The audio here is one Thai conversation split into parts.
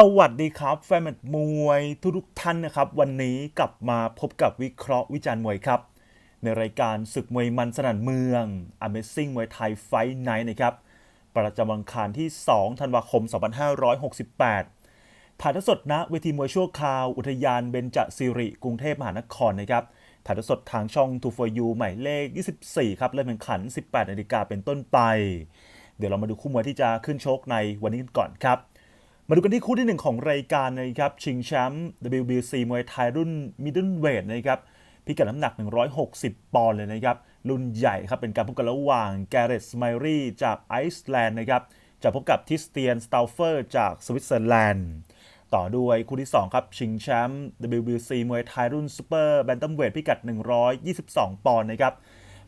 สวัสดีครับแฟนมมวยทุกทุกท่านนะครับ วันนี้กลับมาพบกับวิเคราะห์วิจารณ์มวยครับ ในรายการศึกมวยมันสนั่นเมือง Amazing มวยไทยไฟไนท์นะครับ ประจำวันอังคารที่ 2 ธันวาคม 2568 ถ่ายทอดสดณเวทีมวยชั่วคราว อุทยานเบญจสิริ กรุงเทพมหานครนะครับ ถ่ายทอดสดทางช่อง2 for you หมายเลข 24 ครับเริ่มแข่งขัน 18นาฬิกาเป็นต้นไป เดี๋ยวเรามาดูคู่มวยที่จะขึ้นชกในวันนี้กันก่อนครับ มาดูกันที่คู่ที่ 1 ของรายการนะครับ ชิงแชมป์ WBC มวยไทยรุ่นมิดเดิลเวทนะครับพิกัดน้ำหนัก 160 ปอนด์เลยนะครับ รุ่นใหญ่ครับ เป็นการพบกันระหว่างแกเรตสไมรี่จากไอซ์แลนด์นะครับ จะพบกับทิสเตียนสตาลเฟอร์จากสวิตเซอร์แลนด์ ต่อด้วยคู่ที่ 2 ครับ ชิงแชมป์ WBC มวยไทยรุ่นซูเปอร์แบนตัมเวทพิกัด 122 ปอนด์นะครับ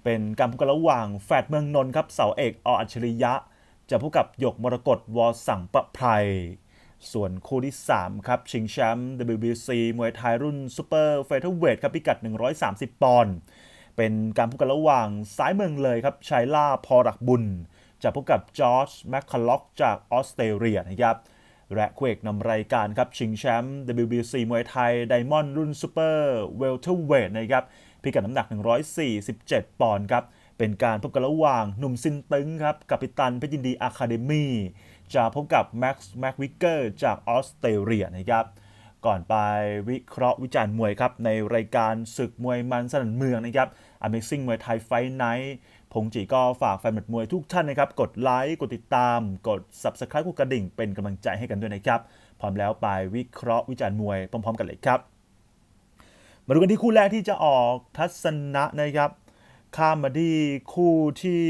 เป็นการพบกันระหว่างแฟดเมืองนนท์ครับ เสาเอกออัจฉริยะ จะพบกับหยกมรกตวอสังประไพร ส่วนคู่ที่ 3 ครับ ชิงแชมป์ WBC มวยไทยรุ่นซูเปอร์เฟเธอร์เวทครับพิกัด 130 ปอนด์เป็นการพบกันระหว่างซ้ายเมืองเลยครับชัยล่าพอรักบุญ จะพบกับจอร์จแมคคาล็อกจากออสเตรเลียนะครับและคู่เอกนำรายการครับ ชิงแชมป์ WBC มวยไทยไดมอนด์รุ่นซูเปอร์เวลเทอร์เวทนะครับพิกัดน้ำหนัก 147 ปอนด์ครับเป็นการพบกันระหว่างหนุ่มซินตึงครับกัปตันเพชรยินดีอะคาเดมี่ จะพบกับแม็กซ์แม็กวิกเกอร์จากออสเตรเลียนะครับ ก่อนไปวิเคราะห์วิจารณ์มวยครับ ในรายการศึกมวยมันสนั่นเมืองนะครับ Amazing มวยไทยไฟไนท์พงจีก็ฝากแฟนบัดมวยทุกท่านนะครับ กดไลค์ กดติดตาม กด Subscribe กดกระดิ่ง เป็นกำลังใจให้กันด้วยนะครับ พร้อมแล้วไปวิเคราะห์วิจารณ์มวยพร้อม ๆ กันเลยครับ มาดูกันที่คู่แรกที่จะออกทัศนะนะครับ ข้ามมาที่คู่ที่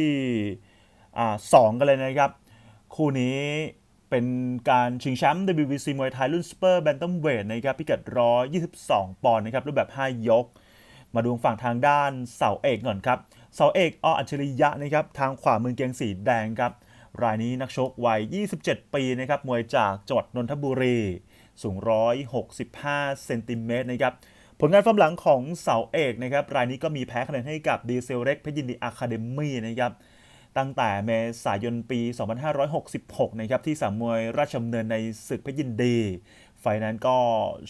อ่าสองกันเลยนะครับ คู่นี้เป็นการชิงแชมป์ WBC มวยไทยรุ่นซูเปอร์แบนตัมเวทนะครับพิกัด122 ปอนด์นะครับรูปแบบ 5 ยก มาดูฝั่งทางด้านเสาเอกก่อนครับเสาเอกออัจฉริยะนะครับทางขวามือเกงสีแดงครับรายนี้นักชกวัย 27 ปีนะครับมวยจากจังหวัดนนทบุรี สูง 165 เซนติเมตรนะครับผลงานฟอร์มหลังของเสาเอกนะครับรายนี้ก็มีแพ้คะแนนให้กับดีเซลเร็กเพชรยินดีอะคาเดมี่นะครับ ตั้งแต่เมษายนปี 2566 นะครับ ที่สามมวยราชดำเนินในศึกเพชรยินดี ไฟนั้นก็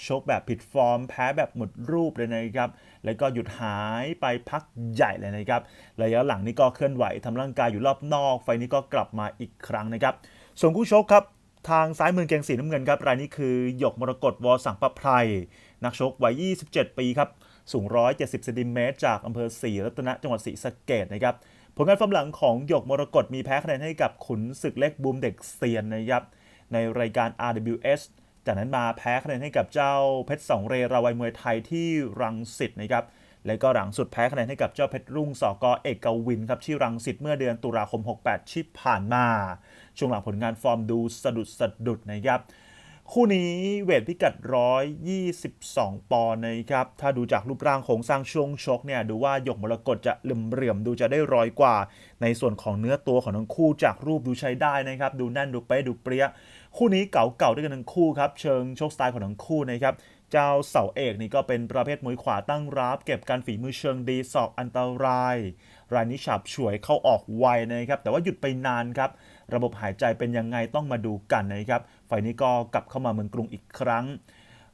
ชกแบบผิดฟอร์ม แพ้แบบหมดรูปเลยนะครับ แล้วก็หยุดหายไปพักใหญ่เลยนะครับ ระยะหลังนี้ก็เคลื่อนไหวทำร่างกายอยู่รอบนอก ไฟนี้ก็กลับมาอีกครั้งนะครับ ส่วนคู่ชกครับทางซ้ายมือเกงสีน้ำเงินครับรายนี้คือหยกมรกตวอสังประไพรนักชกวัย 27 ปีครับ สูง 170เซนติเมตรจากอำเภอศรีรัตนะจังหวัดศรีสะเกดนะครับ ผลงานฟอร์มหลังของหยกมรกตมีแพ้คะแนนให้กับขุนศึกเล็กบูมเด็กเซียนนะครับในรายการ RWS จากนั้นมาแพ้คะแนนให้กับเจ้าเพชรสองเรราวัยมวยไทยที่รังสิตนะครับแล้วก็หลังสุดแพ้คะแนนให้กับเจ้าเพชรรุ่งสอกอเอกวินครับที่รังสิตเมื่อเดือนตุลาคม 68 ที่ผ่านมา ช่วงหลังผลงานฟอร์มดูสะดุดสะดุดนะครับ คู่นี้เวทพิกัด 122 ปอนด์นะครับ ถ้าดูจากรูปร่างโครงสร้างช่วงชกเนี่ย ดูว่าหยกมรกตจะเหลื่อมเรียมดูจะได้ร้อยกว่า ในส่วนของเนื้อตัวของทั้งคู่จากรูปดูใช้ได้นะครับ ดูแน่นดูเป๊ะดูเปรี้ย คู่นี้เก่าๆด้วยกันทั้งคู่ครับ เชิงโชคสไตล์ของทั้งคู่นะครับ เจ้าเสาเอกนี่ก็เป็นประเภทมวยขวาตั้งรับ เก็บการฝีมือเชิงดีศอกอันตราย รายนี้ฉับฉวยเข้าออกไวนะครับ แต่ว่าหยุดไปนานครับ ระบบหายใจเป็นยังไงต้องมาดูกันนะครับ ไฟนี้ก็กลับเข้ามาเมืองกรุงอีกครั้ง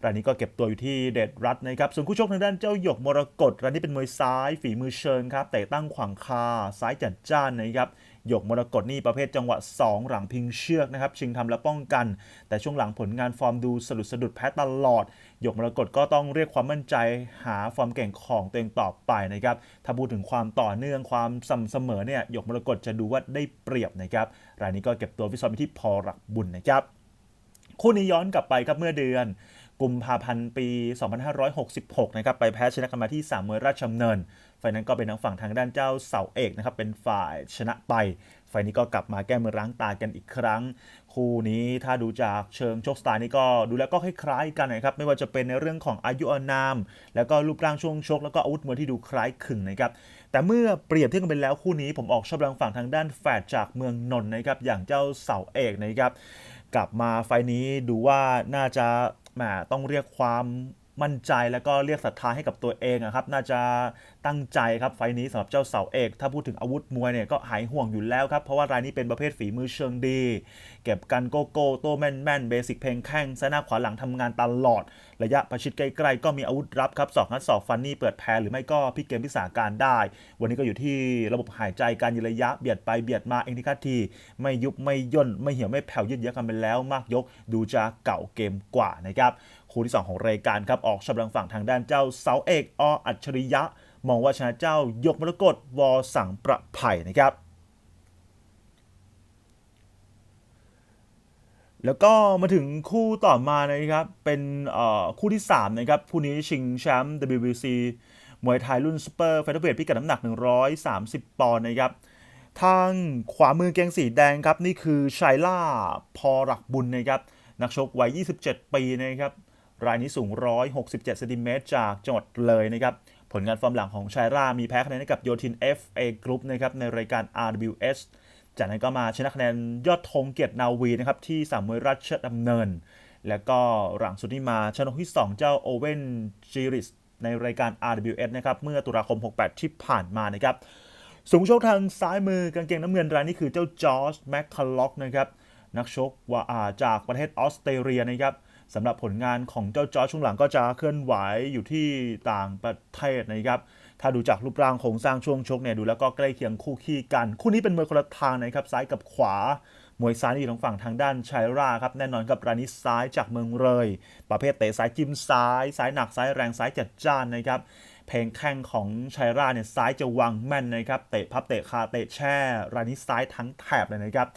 รายนี้ก็เก็บตัวอยู่ที่เดดรัตนะครับ ส่วนคู่ชกทางด้านเจ้าหยกมรกตรายนี้เป็นมวยซ้าย ฝีมือเชิงครับเตะตั้งขวางคาซ้ายจัดจ้านนะครับหยกมรกตนี่ประเภทจังหวะ 2 หลังพิงเชือกนะครับ ชิงทำและป้องกัน แต่ช่วงหลังผลงานฟอร์มดูสะดุดสะดุดแพ้ตลอด หยกมรกตก็ต้องเรียกความมั่นใจหาฟอร์มเก่งของตัวเองต่อไปนะครับ ถ้าพูดถึงความต่อเนื่องความสม่ำเสมอเนี่ยหยกมรกตจะดูว่าได้เปรียบนะครับรายนี้ก็เก็บตัวฟิซ้อมที่พอรักบุญนะครับ คู่นี้ย้อนกลับไปครับเมื่อเดือนกุมภาพันธ์ปี 2566 นะครับ ไปแพ้ชนะกันมาที่สามมวยราชดำเนิน ไฟนั้นก็เป็นทางฝั่งทางด้านเจ้าเสาเอกนะครับ เป็นฝ่ายชนะไป ไฟนี้ก็กลับมาแก้มือร้างตากันอีกครั้ง คู่นี้ถ้าดูจากเชิงโชคสไตล์นี่ก็ดูแล้วก็คล้ายๆกันนะครับ ไม่ว่าจะเป็นในเรื่องของอายุอานาม แล้วก็รูปร่างช่วงชก แล้วก็อาวุธมวยที่ดูคล้ายคลึงนะครับ แต่เมื่อเปรียบเทียบกันไปแล้วคู่นี้ผมออกชอบทางฝั่งทางด้านแฟดจากเมืองนนท์นะครับ อย่างเจ้าเสาเอกนะครับ กลับมาไฟนี้ดูว่าน่าจะแหมต้องเรียกความ มั่นใจแล้วก็เรียกศรัทธาให้กับตัวเองอะครับ น่าจะตั้งใจครับไฟนี้สำหรับเจ้าเสาเอก ถ้าพูดถึงอาวุธมวยเนี่ยก็หายห่วงอยู่แล้วครับ เพราะว่ารายนี้เป็นประเภทฝีมือเชิงดี เก็บกันโกโก้โตแม่นแม่นเบสิกเพลงแข้งซ้ายหน้าขวาหลังทำงานตลอด ระยะประชิดใกล้ๆก็มีอาวุธรับครับสอกนัดสอกฟันนี่เปิดแพ้หรือไม่ก็พิกเกมพิสาการได้ วันนี้ก็อยู่ที่ระบบหายใจการยืนระยะเบียดไปเบียดมาเองที่คัดทีไม่ยุบไม่ย่นไม่เหี่ยวไม่แผ่วยืดเยื้อกันไปแล้วมากยก ดูจะเก่าเกมกว่านะครับ คู่ที่ 2 ของรายการครับออกชำลังฝั่งทางด้านเจ้าเสาเอกออัจฉริยะ มองว่าชนะเจ้ายกมรกตวอสังประไผ่นะครับแล้วก็มาถึงคู่ต่อมานะครับ เป็นคู่ที่ 3 นะครับ คู่นี้ชิงแชมป์ WBC มวยไทยรุ่นซูเปอร์เฟเธอร์เวทพิกัดน้ำหนัก 130 ปอนด์นะครับ ทางขวามือเกงสีแดงครับ นี่คือชัยล่าพอหลักบุญนะครับ นักชกวัย 27 ปีนะครับ รายนี้สูง 167เซนติเมตรจากจังหวัดเลยนะครับผลงานฟอร์มหลังของชายรามีแพ้คะแนนให้กับโยทิน FA Group นะครับในรายการ RWS จากนั้นก็มาชนะคะแนนยอดธงเกียรตินาวีนะครับที่สามมวยราชดำเนิน แล้วก็หลังสุดที่มาชนะที่ 2 เจ้าโอเวนจิริสในรายการ RWS นะครับเมื่อตุลาคม 68 ที่ผ่านมานะครับสูงโชกทางซ้ายมือกางเกงน้ำเงินรายนี้คือเจ้าจอร์จแมคคาล็อกนะครับนักชกว่าอาจากประเทศออสเตรเลียนะครับ สำหรับผลงานของเจ้าจอร์จช่วงหลังก็จะเคลื่อนไหวอยู่ที่ต่างประเทศนะครับ ถ้าดูจากรูปร่างโครงสร้างช่วงชกเนี่ยดูแล้วก็ใกล้เคียงคู่ขี้กัน คู่นี้เป็นมวยคนละทางนะครับซ้ายกับขวามวยซ้ายนี่อยู่ทางฝั่งทางด้านชัยราครับแน่นอนกับรานิซ้ายจากเมืองเลย ประเภทเตะซ้ายจิ้มซ้าย ซ้ายหนักซ้ายแรงซ้ายจัดจ้านนะครับเพลงแข้งของชัยราเนี่ยซ้ายจะวางแม่นนะครับเตะพับเตะคาเตะแช่รานิซ้ายทั้งแถบเลยนะครับ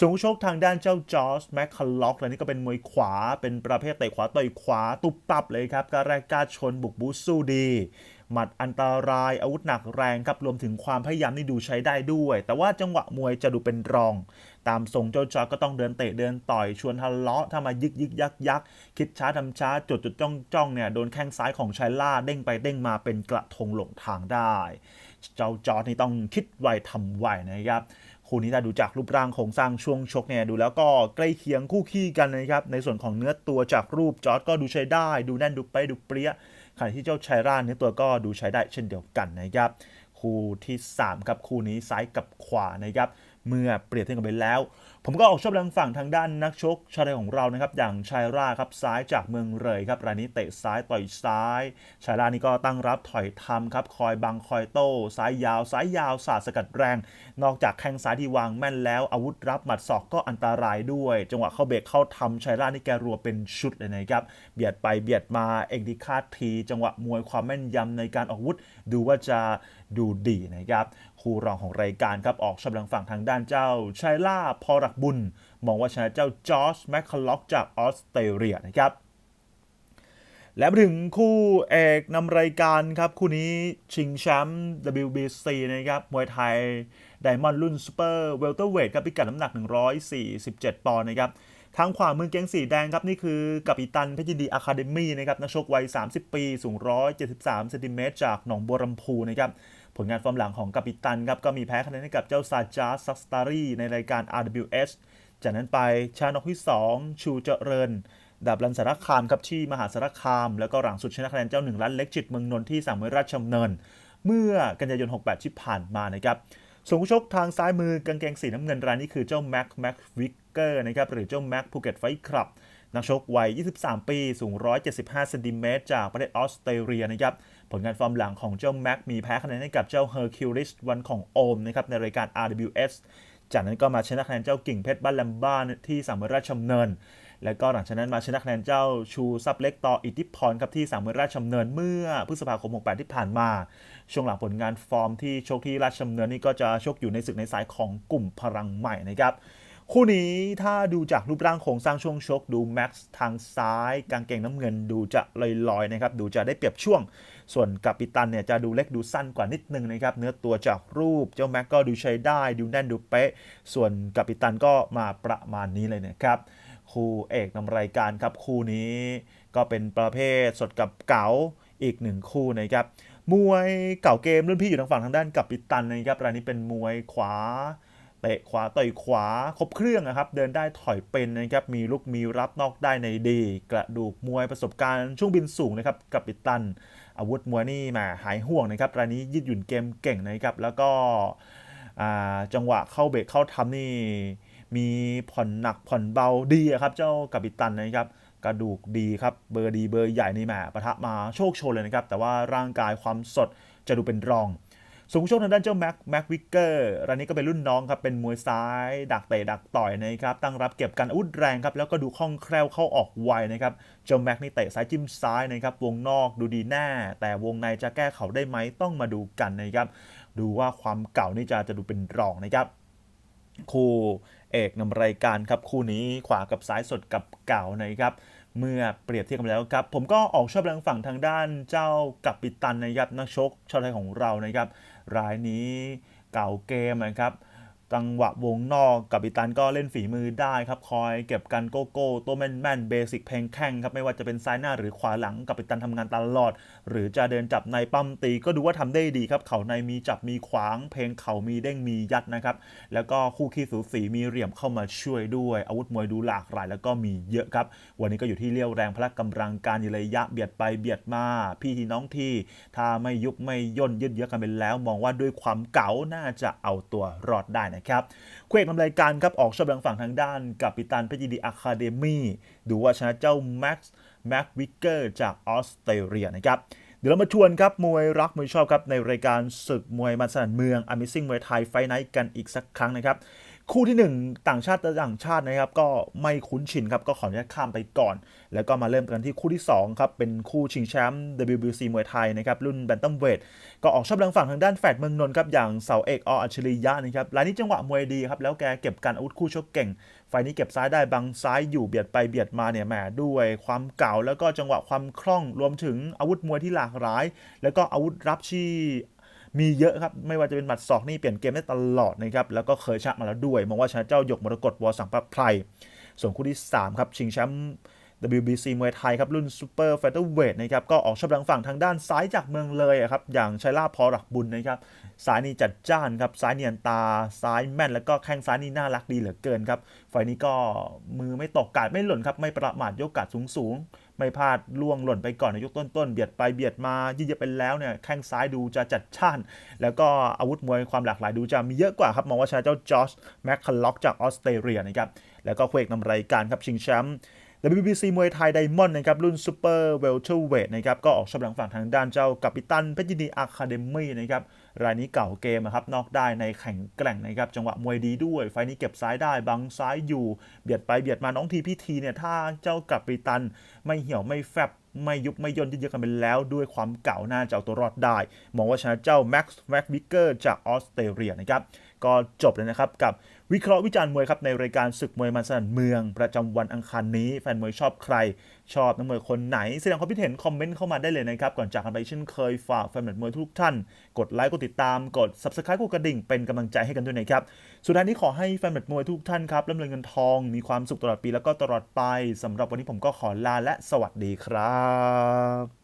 สูงชกทางด้านเจ้าจอร์จแมคคาล็อกและนี่ก็เป็นมวยขวาเป็นประเภทเตะขวาต่อยขวาตุบตับเลยครับการแรกกาชนบุกบูสู้ดี หมัดอันตรายอาวุธหนักแรงครับรวมถึงความพยายามนี่ดูใช้ได้ด้วย แต่ว่าจังหวะมวยจะดูเป็นรอง ตามทรงเจ้าจอร์จก็ต้องเดินเตะเดินต่อยชวนทะเลาะถ้ามายึกยึกยักยักคิดช้าทำช้าจดจดจ้องจ้องเนี่ยโดนแข้งซ้ายของชัยล่าเด้งไปเด้งมาเป็นกระทงหลงทางได้ เจ้าจอร์จนี่ต้องคิดไวทำไวนะครับ คู่นี้ถ้าดูจากรูปร่างโครงสร้างช่วงชกเนี่ยดูแล้วก็ใกล้เคียงคู่ขี้กันนะครับในส่วนของเนื้อตัวจากรูปจอร์ดก็ดูใช้ได้ ดูแน่นดูไปดูเปรี้ยขณะที่เจ้าชายร่านเนื้อตัวก็ดูใช้ได้เช่นเดียวกันนะครับคู่ที่3ครับคู่นี้ซ้ายกับขวานะครับ เมื่อเปรียบเทียบกันไปแล้ว ผมก็ออกชอบแรงฝั่งทางด้านนักชกชายไทยของเรานะครับ อย่างชายราครับซ้ายจากเมืองเลยครับรายนี้เตะซ้ายต่อยซ้าย ชายรานี่ก็ตั้งรับถอยทำครับคอยบังคอยโต้ซ้ายยาวซ้ายยาวสาดสกัดแรง นอกจากแข้งซ้ายที่วางแม่นแล้ว อาวุธรับหมัดศอกก็อันตรายด้วย จังหวะเข้าเบรกเข้าทำชายรานี่แกรัวเป็นชุดเลยนะครับเบียดไปเบียดมาเองดีคาดที จังหวะมวยความแม่นยำในการออกอาวุธ ดูว่าจะดูดีนะครับ คู่รองของรายการครับออกชำลังฝั่งทางด้านเจ้าชายล่าพอรักบุญ มองว่าชนะเจ้าจอร์จแมคคาล็อกจากออสเตรเลียนะครับและมาถึงคู่เอกนำรายการครับ คู่นี้ชิงแชมป์ WBC นะครับ มวยไทยไดมอนด์รุ่นซูเปอร์เวลเตอร์เวทครับพิกัดน้ำหนัก 147 ปอนด์นะครับ ทางขวามือเกงสีแดงครับนี่คือกัปตันเพชรยินดีอะคาเดมี่นะครับนักชกวัย 30 ปี สูง 173 เซนติเมตรจากหนองบัวลำพูนะครับ ผลงานฟอร์มหลังของกัปตันครับก็มีแพ้คะแนนให้กับเจ้าซาจาซักสตารีในรายการ RWS จากนั้นไปชานกที่ 2 ชูเจริญดาบรันสารคามครับที่มหาสารคาม แล้วก็หลังสุดชนะคะแนนเจ้าหนึ่งล้านเล็กจิตเมืองนนท์ที่สามมวยราชดำเนิน เมื่อกันยายน 68 ที่ผ่านมานะครับส่วนผู้ชกทางซ้ายมือกางเกงสีน้ำเงินรายนี้คือเจ้าแม็กแม็กวิกเกอร์นะครับหรือเจ้าแม็กภูเก็ตไฟคลับ นักชกวัย 23 ปี สูง 175 เซนติเมตรจากประเทศออสเตรเลียนะครับ ผลงานฟอร์มหลังของเจ้าแม็กมีแพ้คะแนนให้กับเจ้าเฮอร์คิวลิสวันของโอมนะครับในรายการ RWS จากนั้นก็มาชนะคะแนนเจ้ากิ่งเพชรบ้านแลมบ้านที่สามมวยราชดำเนิน แล้วก็หลังจากนั้นมาชนะคะแนนเจ้าชูซับเล็กต่ออิทธิพรครับที่สามมวยราชดำเนินเมื่อพฤษภาคม 68 ที่ผ่านมา ช่วงหลังผลงานฟอร์มที่ชกที่ราชดำเนินนี่ก็จะชกอยู่ในศึกในสายของกลุ่มพลังใหม่นะครับ คู่นี้ถ้าดูจากรูปร่างโครงสร้างช่วงชก ดูแม็กซ์ทางซ้าย กางเกงน้ำเงินดูจะลอยๆนะครับดูจะได้เปรียบช่วง ส่วนกัปตันเนี่ยจะดูเล็กดูสั้นกว่านิดนึงนะครับเนื้อตัวจากรูปเจ้าแม็กก็ดูใช้ได้ ดูแน่นดูเป๊ะ ส่วนกัปตันก็มาประมาณนี้เลยนะครับคู่เอกนำรายการครับคู่นี้ก็เป็นประเภทสดกับเก๋าอีกหนึ่งคู่นะครับมวยเก่าเกมรุ่นพี่อยู่ทางฝั่งทางด้านกัปตันนะครับรายนี้เป็นมวยขวา เตะขวาต่อยขวาครบเครื่องนะครับ เดินได้ถอยเป็นนะครับ มีลุกมีรับนอกได้ในดี กระดูกมวยประสบการณ์ช่วงบินสูงนะครับ กับปิตัน อาวุธมวยนี่มาหายห่วงนะครับ รายนี้ยืดหยุ่นเกมเก่งนะครับ แล้วก็จังหวะเข้าเบรกเข้าทำนี่ มีผ่อนหนักผ่อนเบาดีครับ เจ้ากับปิตันนะครับกระดูกดีครับเบอร์ดีเบอร์ใหญ่นี่แหมปะทะมาโชคโชนเลยนะครับ แต่ว่าร่างกายความสดจะดูเป็นรอง สูงโชคทางด้านเจ้าแม็กแม็กวิกเกอร์รายนี้ก็เป็นรุ่นน้องครับ เป็นมวยซ้าย ดักเตะดักต่อยนะครับ ตั้งรับเก็บกันอาวุธแรงครับ แล้วก็ดูคล่องแคล่วเข้าออกไวนะครับ เจ้าแม็กนี่เตะซ้ายจิ้มซ้ายนะครับ วงนอกดูดีแน่ แต่วงในจะแก้เขาได้ไหมต้องมาดูกันนะครับ ดูว่าความเก่านี่จะจะดูเป็นรองนะครับคู่เอกนำรายการครับคู่นี้ขวากับซ้ายสดกับเก่านะครับ เมื่อเปรียบเทียบกันแล้วครับ ผมก็ออกชอบแรงฝั่งทางด้านเจ้ากัปปิตันนะครับนักชกชาวไทยของเรานะครับ รายนี้เก่าเกมนะครับ จังหวะวงนอกกัปปิตันก็เล่นฝีมือได้ครับ คอยเก็บกันโกโก้ตัวแม่นแม่นเบสิกเพลงแข้งครับ ไม่ว่าจะเป็นซ้ายหน้าหรือขวาหลังกัปปิตันทำงานตลอด หรือจะเดินจับในปั้มตีก็ดูว่าทำได้ดีครับ เข่าในมีจับมีขวาง เพลงเข่ามีเด้งมียัดนะครับ แล้วก็คู่ขี้สูสีมีเหลี่ยมเข้ามาช่วยด้วย อาวุธมวยดูหลากหลาย แล้วก็มีเยอะครับ วันนี้ก็อยู่ที่เลี้ยวแรงพละกำลังการยระยะเบียดไปเบียดมา พี่ทีน้องที่ถ้าไม่ยุบไม่ย่นยืดเยอะกันไปแล้ว มองว่าด้วยความเก๋าน่าจะเอาตัวรอดได้นะครับครับเควกทำรายการครับออกชอบแรงฝั่งทางด้านกับปิตันเพชรยินดีอะคาเดมี่ดูว่าชนะเจ้าแม็กซ์แม็กวิกเกอร์จากออสเตรเลียนะครับเดี๋ยวเรามาชวนครับมวยรักมวยชอบครับในรายการศึกมวยมันสนันเมือง Amazing มวยไทยไฟไนท์กันอีกสักครั้งนะครับ คู่ที่ 1 ต่างชาติต่างชาตินะครับ ก็ไม่คุ้นชินครับ ก็ขออนุญาตข้ามไปก่อน แล้วก็มาเริ่มกันที่คู่ที่2ครับ เป็นคู่ชิงแชมป์ WBC มวยไทยนะครับ รุ่นแบนตัมเวทก็ออกชอบแรงฝั่งทางด้านแฟดเมืองนนท์ครับ อย่างเสาเอกออัจฉริยะนะครับรายนี้จังหวะมวยดีครับ แล้วแกเก็บการอาวุธคู่ชกเก่ง ไฟนี้เก็บซ้ายได้บังซ้ายอยู่เบียดไปเบียดมาเนี่ยแหมด้วยความเก่าแล้วก็จังหวะความคล่องรวมถึงอาวุธมวยที่หลากหลาย แล้วก็อาวุธรับที่ มีเยอะครับ ไม่ว่าจะเป็นหมัดศอกนี่เปลี่ยนเกมได้ตลอดนะครับแล้วก็เคยชนะมาแล้วด้วย มองว่าชนะเจ้าหยกมรกตวอสังประไพรส่วนคู่ที่ 3 ครับ ชิงแชมป์ WBC มวยไทยครับ รุ่นซูเปอร์เฟเธอร์เวทนะครับ ก็ออกชอบทางฝั่งทางด้านซ้ายจากเมืองเลยครับ อย่างชัยลาพอหลักบุญนะครับซ้ายนี่จัดจ้านครับ ซ้ายเนียนตา ซ้ายแม่น แล้วก็แข้งซ้ายนี่น่ารักดีเหลือเกินครับ ไฟนี้ก็มือไม่ตกกาดไม่หล่นครับ ไม่ประมาทยกกาดสูงสูง ไม่พลาดล่วงหล่นไปก่อนในยกต้นๆเบียดไปเบียดมายืดเยื้อไปแล้วเนี่ยแข้งซ้ายดูจะจัดจ้าน แล้วก็อาวุธมวยความหลากหลายดูจะมีเยอะกว่าครับมองว่าชนะเจ้าจอช์แมคคัลล็อกจากออสเตรเลียนะครับแล้วก็เควกนำรายการครับชิงแชมป์ WBC มวยไทยไดมอนด์นะครับรุ่นซูเปอร์เวลเทอร์เวทนะครับก็ออกชอบหลังฝั่งทางด้านเจ้ากัปตันเพชรยินดีอะคาเดมี่นะครับรายนี้เก่าเกมอะครับนอกได้ในแข่งแกร่งนะครับจังหวะมวยดีด้วย ไฟนี้เก็บซ้ายได้บังซ้ายอยู่ เบียดไปเบียดมาน้องทีพี่ทีเนี่ยถ้าเจ้ากัปตันไม่เหี่ยวไม่แฟบไม่ยุบไม่ย่นยืดเยื้อกันไปแล้วด้วยความเก่าน่าจะเอาตัวรอดได้ มองว่าชนะเจ้าแม็กซ์แม็กวิกเกอร์จากออสเตรเลียนะครับ ก็จบเลยนะครับ กับวิเคราะห์วิจารณ์มวยครับในรายการศึกมวยมันสนั่นเมือง ประจำวันอังคารนี้แฟนมวยชอบใคร ชอบนักมวยคนไหน แสดงความคิดเห็นคอมเมนต์เข้ามาได้เลยนะครับ ก่อนจากกันไปเช่นเคยฝากแฟนมวยทุกท่าน กดไลค์กดติดตามกด subscribe กดกระดิ่งเป็นกำลังใจให้กันด้วยนะครับสุดท้ายนี้ขอให้แฟนมวยทุกท่านครับร่ำรวยเงินทองมีความสุขตลอดปีแล้วก็ตลอดไปสำหรับวันนี้ผมก็ขอลาและสวัสดีครับ